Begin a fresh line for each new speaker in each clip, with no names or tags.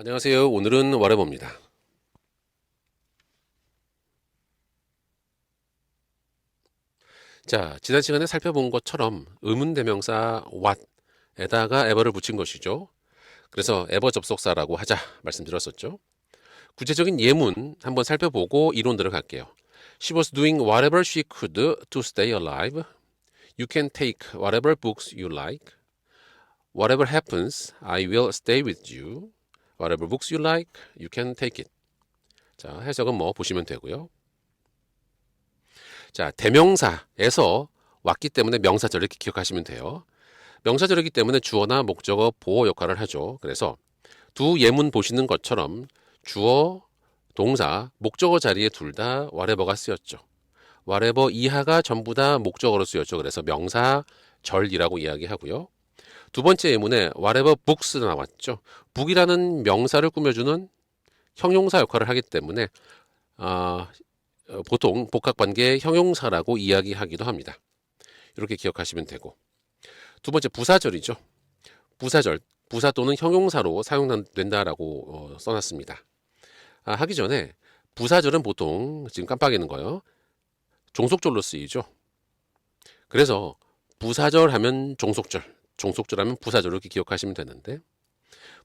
안녕하세요. 오늘은 와레버입니다. 자, 지난 시간에 살펴본 것처럼 의문대명사 what에다가 ever를 붙인 것이죠. 그래서 ever 접속사라고 하자 말씀드렸었죠. 구체적인 예문 한번 살펴보고 이론 들어갈게요. She was doing whatever she could to stay alive. You can take whatever books you like. Whatever happens, I will stay with you. Whatever books you like, you can take it. 자, 해석은 뭐 보시면 되고요. 자, 대명사에서 왔기 때문에 명사절 이렇게 기억하시면 돼요. 명사절이기 때문에 주어나 목적어 보호 역할을 하죠. 그래서 두 예문 보시는 것처럼 주어, 동사, 목적어 자리에 둘다 whatever가 쓰였죠. whatever 이하가 전부 다 목적어로 쓰였죠. 그래서 명사절이라고 이야기하고요. 두 번째 예문에 whatever books 나왔죠. book이라는 명사를 꾸며주는 형용사 역할을 하기 때문에 아, 어, 보통 복합관계 형용사라고 이야기하기도 합니다. 이렇게 기억하시면 되고 두 번째 부사절이죠. 부사절, 부사 또는 형용사로 사용된다라고 어, 써놨습니다. 아, 하기 전에 부사절은 보통 지금 깜빡이는 거요. 종속절로 쓰이죠. 그래서 부사절 하면 종속절, 종속절 하면 부사절 이렇게 기억하시면 되는데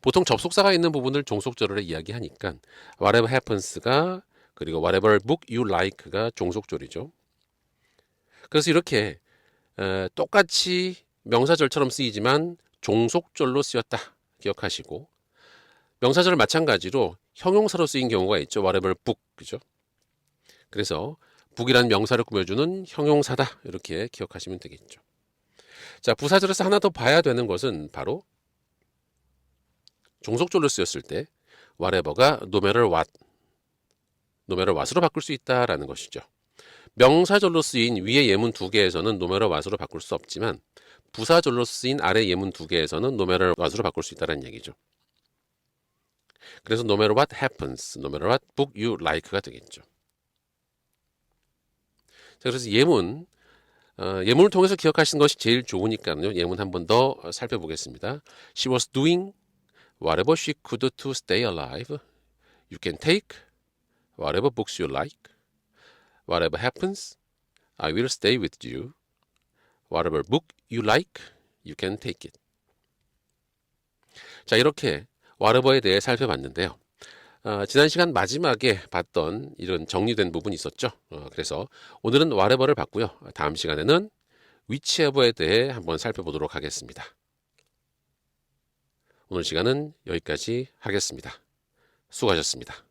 보통 접속사가 있는 부분을 종속절로 이야기하니까 whatever happens가 그리고 whatever book you like가 종속절이죠. 그래서 이렇게 에, 똑같이 명사절처럼 쓰이지만 종속절로 쓰였다 기억하시고 명사절 마찬가지로 형용사로 쓰인 경우가 있죠. whatever book 그죠? 그래서 book이라는 명사를 꾸며주는 형용사다 이렇게 기억하시면 되겠죠. 자 부사절에서 하나 더 봐야 되는 것은 바로 종속절로 쓰였을 때 whatever가 matter what, matter what으로 바꿀 수 있다라는 것이죠. 명사절로 쓰인 위의 예문 두 개에서는 matter what으로 바꿀 수 없지만 부사절로 쓰인 아래 예문 두 개에서는 matter what으로 바꿀 수 있다는 얘기죠. 그래서 no matter what happens, no matter what book you like가 되겠죠. 자, 그래서 예문 어, 예문을 통해서 기억하시는 것이 제일 좋으니까요. 예문 한 번 더 살펴보겠습니다. She was doing whatever she could to stay alive. You can take whatever books you like. Whatever happens, I will stay with you. Whatever book you like, you can take it. 자, 이렇게 whatever에 대해 살펴봤는데요. 어, 지난 시간 마지막에 봤던 이런 정리된 부분이 있었죠. 어, 그래서 오늘은 whatever를 봤고요. 다음 시간에는 whichever에 대해 한번 살펴보도록 하겠습니다. 오늘 시간은 여기까지 하겠습니다. 수고하셨습니다.